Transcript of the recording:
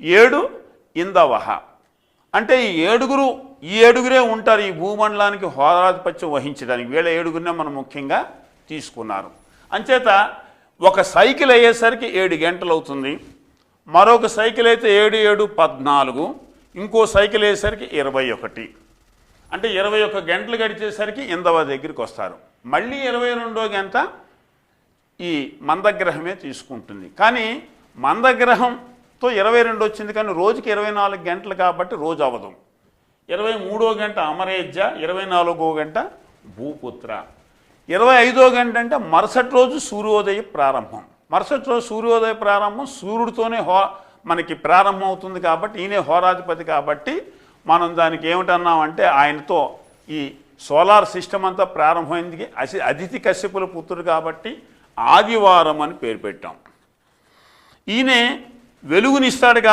ఏడు ఇందవహ. అంటే ఈ ఏడుగురు ఈ ఏడుగురే ఉంటారు ఈ భూమండలానికి హోదాధిపత్యం వహించడానికి. వీళ్ళ ఏడుగురినే మనం ముఖ్యంగా తీసుకున్నారు. అంచేత ఒక సైకిల్ అయ్యేసరికి ఏడు గంటలు అవుతుంది మరొక సైకిల్ అయితే ఏడు ఏడు పద్నాలుగు. ఇంకో సైకిల్ అయ్యేసరికి ఇరవై ఒకటి. అంటే ఇరవై ఒక్క గంటలు గడిచేసరికి ఇందవ దగ్గరికి వస్తారు. మళ్ళీ ఇరవై రెండో గంట ఈ మందగ్రహమే తీసుకుంటుంది. కానీ మందగ్రహం తో ఇరవై రెండు వచ్చింది కానీ రోజుకి ఇరవై నాలుగు గంటలు కాబట్టి రోజు అవదు ఇరవై మూడో గంట అమరేజ్జ ఇరవై నాలుగో గంట భూపుత్ర. ఇరవై ఐదో గంట అంటే మరుసటి రోజు సూర్యోదయ ప్రారంభం. మరుసటి రోజు సూర్యోదయ ప్రారంభం సూర్యుడితోనే హో మనకి ప్రారంభం అవుతుంది కాబట్టి ఈయనే హోరాధిపతి కాబట్టి మనం దానికి ఏమిటన్నామంటే ఆయనతో ఈ సోలార్ సిస్టమ్ అంతా ప్రారంభమైంది. అసి అతిథి కశ్యపుల పుత్రుడు కాబట్టి ఆదివారం అని పేరు పెట్టాం. ఈయనే వెలుగునిస్తాడు కాబట్టి